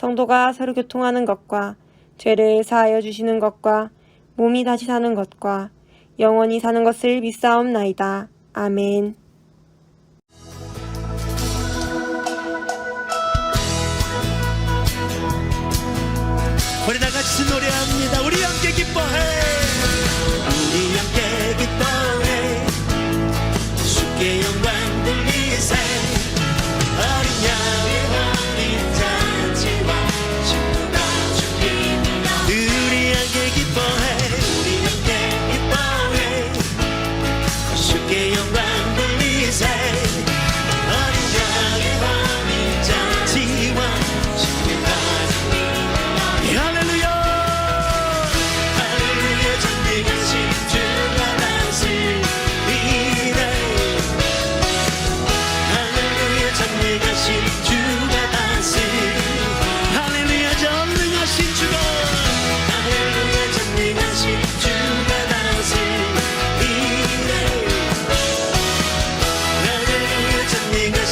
성도가 서로 교통하는 것과 죄를 사하여 주시는 것과 몸이 다시 사는 것과 영원히 사는 것을 믿사옵나이다. 아멘. 우리 다 같이 노래합니다. 우리 함께 기뻐해.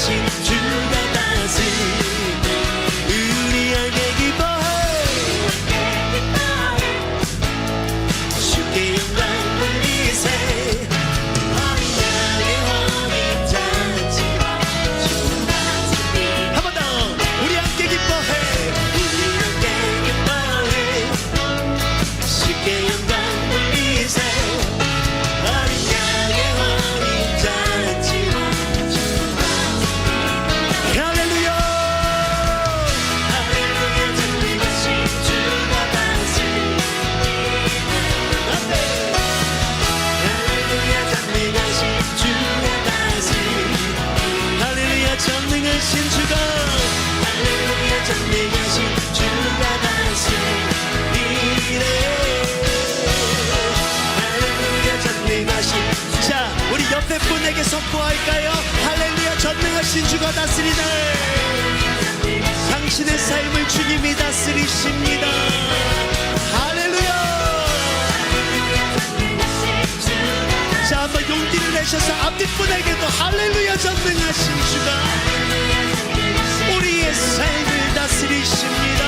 전능 전능하신 주가 다스리네. 당신의 삶을 주님이 다스리십니다. 할렐루야. 자 한번 용기를 내셔서 앞뒷분에게도 할렐루야 전능하신 주가 우리의 삶을 다스리십니다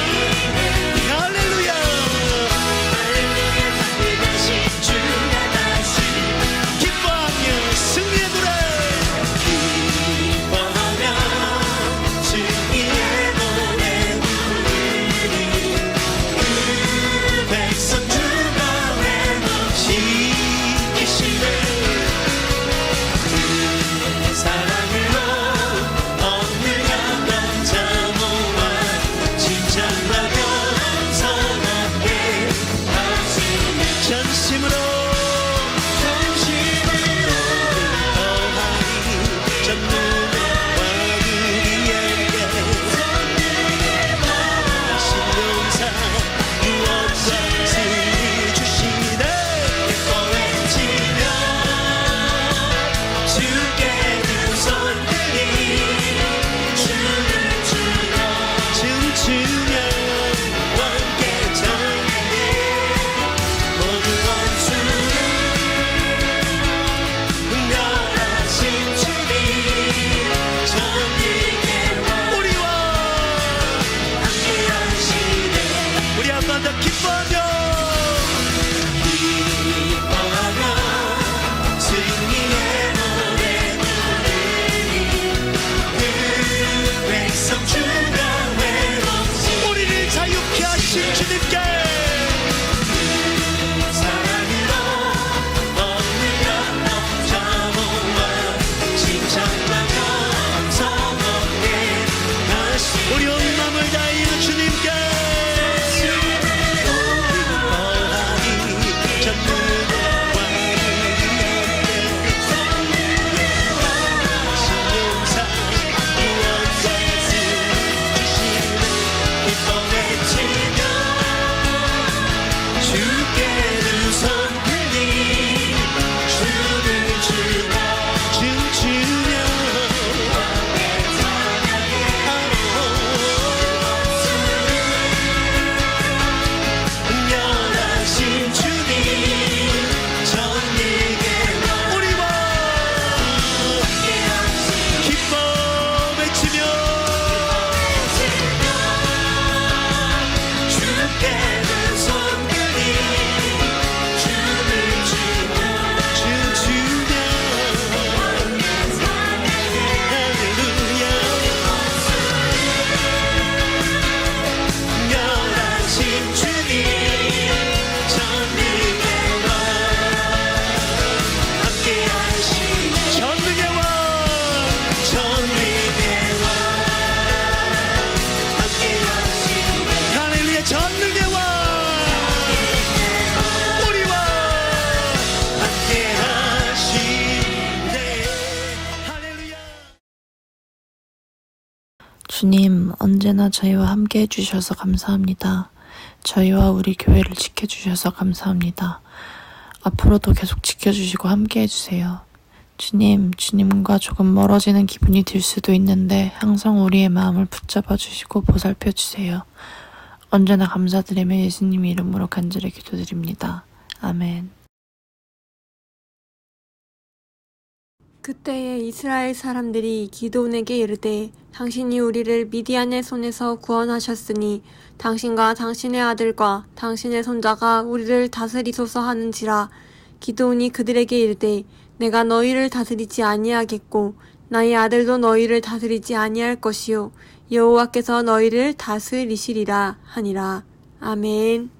주님, 언제나 저희와 함께 해주셔서 감사합니다. 저희와 우리 교회를 지켜주셔서 감사합니다. 앞으로도 계속 지켜주시고 함께 해주세요. 주님, 주님과 조금 멀어지는 기분이 들 수도 있는데 항상 우리의 마음을 붙잡아 주시고 보살펴 주세요. 언제나 감사드리며 예수님 이름으로 간절히 기도드립니다. 아멘. 그때에 이스라엘 사람들이 기도원에게 이르되 당신이 우리를 미디안의 손에서 구원하셨으니 당신과 당신의 아들과 당신의 손자가 우리를 다스리소서 하는지라. 기도원이 그들에게 이르되 내가 너희를 다스리지 아니하겠고 나의 아들도 너희를 다스리지 아니할 것이요. 여호와께서 너희를 다스리시리라 하니라. 아멘.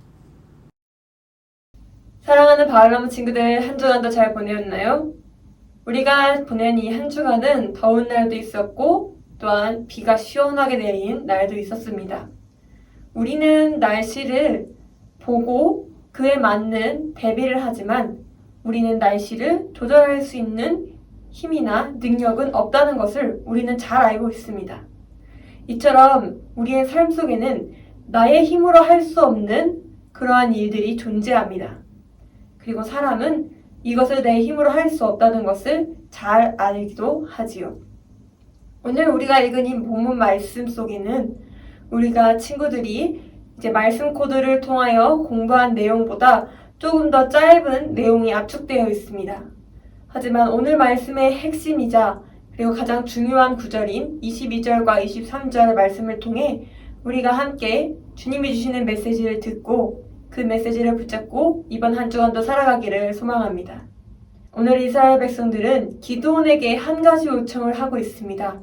사랑하는 바울나무 친구들 한 주간도 잘 보내었나요? 우리가 보낸 이 한 주간은 더운 날도 있었고 또한 비가 시원하게 내린 날도 있었습니다. 우리는 날씨를 보고 그에 맞는 대비를 하지만 우리는 날씨를 조절할 수 있는 힘이나 능력은 없다는 것을 우리는 잘 알고 있습니다. 이처럼 우리의 삶 속에는 나의 힘으로 할 수 없는 그러한 일들이 존재합니다. 그리고 사람은 이것을 내 힘으로 할 수 없다는 것을 잘 알기도 하지요. 오늘 우리가 읽은 이 본문 말씀 속에는 우리가 친구들이 이제 말씀 코드를 통하여 공부한 내용보다 조금 더 짧은 내용이 압축되어 있습니다. 하지만 오늘 말씀의 핵심이자 그리고 가장 중요한 구절인 22절과 23절 말씀을 통해 우리가 함께 주님이 주시는 메시지를 듣고 그 메시지를 붙잡고 이번 한 주간도 살아가기를 소망합니다. 오늘 이스라엘 백성들은 기드온에게 한 가지 요청을 하고 있습니다.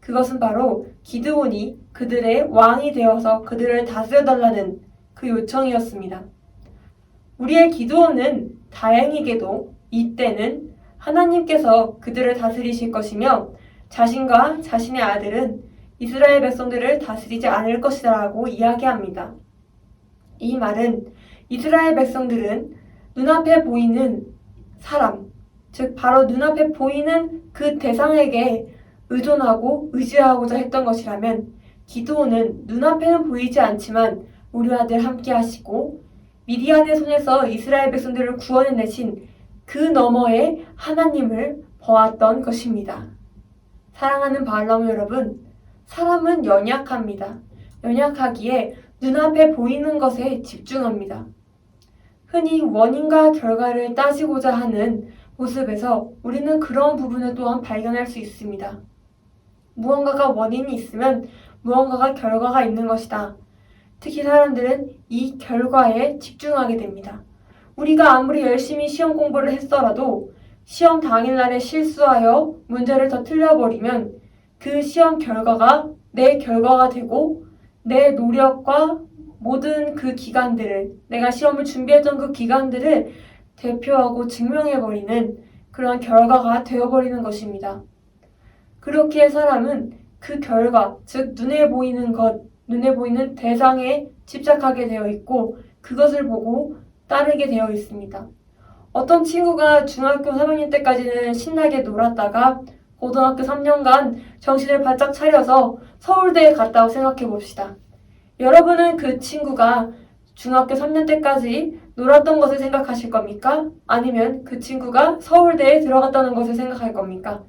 그것은 바로 기드온이 그들의 왕이 되어서 그들을 다스려달라는 그 요청이었습니다. 우리의 기드온은 다행히게도 이때는 하나님께서 그들을 다스리실 것이며 자신과 자신의 아들은 이스라엘 백성들을 다스리지 않을 것이라고 이야기합니다. 이 말은 이스라엘 백성들은 눈앞에 보이는 사람, 즉 바로 눈앞에 보이는 그 대상에게 의존하고 의지하고자 했던 것이라면 기도는 눈앞에는 보이지 않지만 우리와 늘 함께 하시고 미디안의 손에서 이스라엘 백성들을 구원해내신 그 너머에 하나님을 보았던 것입니다. 사랑하는 바알람 여러분, 사람은 연약합니다. 연약하기에 눈앞에 보이는 것에 집중합니다. 흔히 원인과 결과를 따지고자 하는 모습에서 우리는 그런 부분을 또한 발견할 수 있습니다. 무언가가 원인이 있으면 무언가가 결과가 있는 것이다. 특히 사람들은 이 결과에 집중하게 됩니다. 우리가 아무리 열심히 시험 공부를 했더라도 시험 당일날에 실수하여 문제를 더 틀려버리면 그 시험 결과가 내 결과가 되고 내 노력과 모든 그 기간들을 내가 시험을 준비했던 그 기간들을 대표하고 증명해버리는 그런 결과가 되어버리는 것입니다. 그렇게 사람은 그 결과, 즉 눈에 보이는 것, 눈에 보이는 대상에 집착하게 되어 있고 그것을 보고 따르게 되어 있습니다. 어떤 친구가 중학교 3학년 때까지는 신나게 놀았다가 고등학교 3년간 정신을 바짝 차려서 서울대에 갔다고 생각해 봅시다. 여러분은 그 친구가 중학교 3년 때까지 놀았던 것을 생각하실 겁니까? 아니면 그 친구가 서울대에 들어갔다는 것을 생각할 겁니까?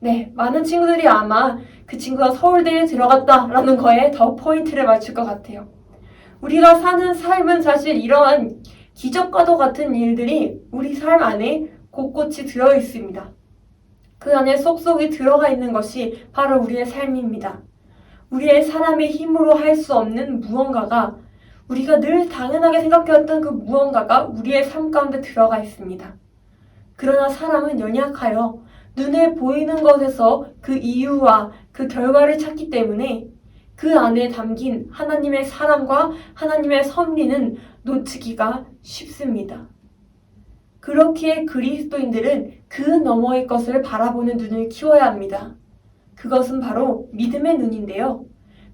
네, 많은 친구들이 아마 그 친구가 서울대에 들어갔다라는 거에 더 포인트를 맞출 것 같아요. 우리가 사는 삶은 사실 이러한 기적과도 같은 일들이 우리 삶 안에 곳곳이 들어 있습니다. 그 안에 쏙쏙이 들어가 있는 것이 바로 우리의 삶입니다. 우리의 사람의 힘으로 할 수 없는 무언가가 우리가 늘 당연하게 생각해왔던 그 무언가가 우리의 삶 가운데 들어가 있습니다. 그러나 사람은 연약하여 눈에 보이는 것에서 그 이유와 그 결과를 찾기 때문에 그 안에 담긴 하나님의 사랑과 하나님의 섭리는 놓치기가 쉽습니다. 그렇기에 그리스도인들은 그 너머의 것을 바라보는 눈을 키워야 합니다. 그것은 바로 믿음의 눈인데요.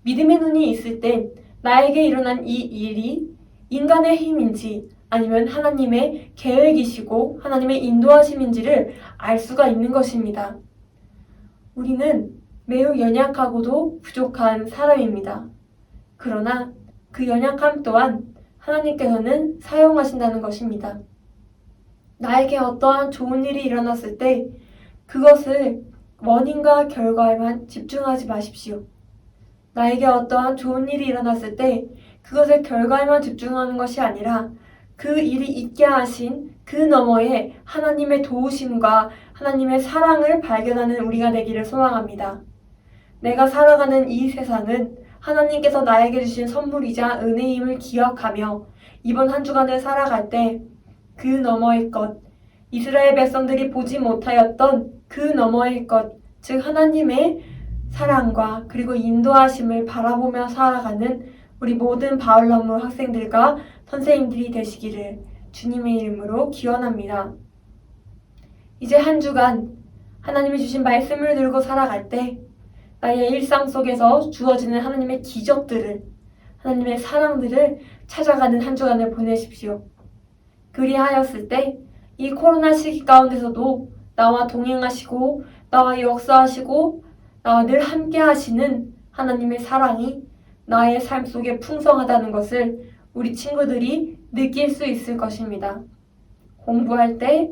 믿음의 눈이 있을 때 나에게 일어난 이 일이 인간의 힘인지 아니면 하나님의 계획이시고 하나님의 인도하심인지를 알 수가 있는 것입니다. 우리는 매우 연약하고도 부족한 사람입니다. 그러나 그 연약함 또한 하나님께서는 사용하신다는 것입니다. 나에게 어떠한 좋은 일이 일어났을 때 그것을 원인과 결과에만 집중하지 마십시오. 나에게 어떠한 좋은 일이 일어났을 때 그것의 결과에만 집중하는 것이 아니라 그 일이 있게 하신 그 너머에 하나님의 도우심과 하나님의 사랑을 발견하는 우리가 되기를 소망합니다. 내가 살아가는 이 세상은 하나님께서 나에게 주신 선물이자 은혜임을 기억하며 이번 한 주간을 살아갈 때 그 너머의 것, 이스라엘 백성들이 보지 못하였던 그 너머의 것, 즉 하나님의 사랑과 그리고 인도하심을 바라보며 살아가는 우리 모든 바울나무 학생들과 선생님들이 되시기를 주님의 이름으로 기원합니다. 이제 한 주간 하나님이 주신 말씀을 들고 살아갈 때 나의 일상 속에서 주어지는 하나님의 기적들을 하나님의 사랑들을 찾아가는 한 주간을 보내십시오. 그리하였을 때 이 코로나 시기 가운데서도 나와 동행하시고 나와 역사하시고 나와 늘 함께 하시는 하나님의 사랑이 나의 삶 속에 풍성하다는 것을 우리 친구들이 느낄 수 있을 것입니다. 공부할 때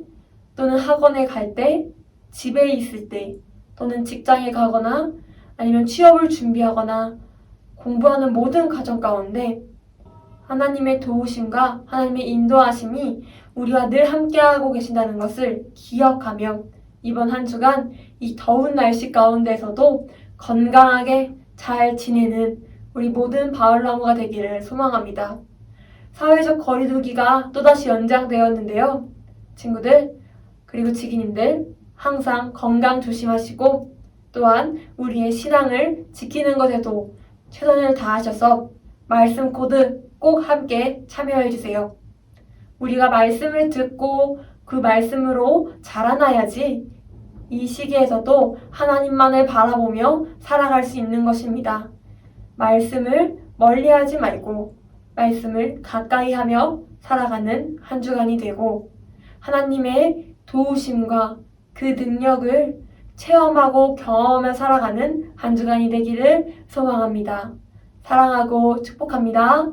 또는 학원에 갈 때, 집에 있을 때, 또는 직장에 가거나 아니면 취업을 준비하거나 공부하는 모든 과정 가운데 하나님의 도우심과 하나님의 인도하심이 우리와 늘 함께하고 계신다는 것을 기억하며 이번 한 주간 이 더운 날씨 가운데서도 건강하게 잘 지내는 우리 모든 바울나무가 되기를 소망합니다. 사회적 거리두기가 또다시 연장되었는데요. 친구들, 그리고 지기님들, 항상 건강 조심하시고 또한 우리의 신앙을 지키는 것에도 최선을 다하셔서 말씀 코드 꼭 함께 참여해 주세요. 우리가 말씀을 듣고 그 말씀으로 자라나야지 이 시기에서도 하나님만을 바라보며 살아갈 수 있는 것입니다. 말씀을 멀리 하지 말고 말씀을 가까이 하며 살아가는 한 주간이 되고 하나님의 도우심과 그 능력을 체험하고 경험하며 살아가는 한 주간이 되기를 소망합니다. 사랑하고 축복합니다.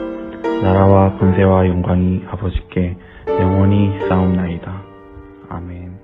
나라와 권세와 영광이 아버지께 영원히 싸움나이다. 아멘.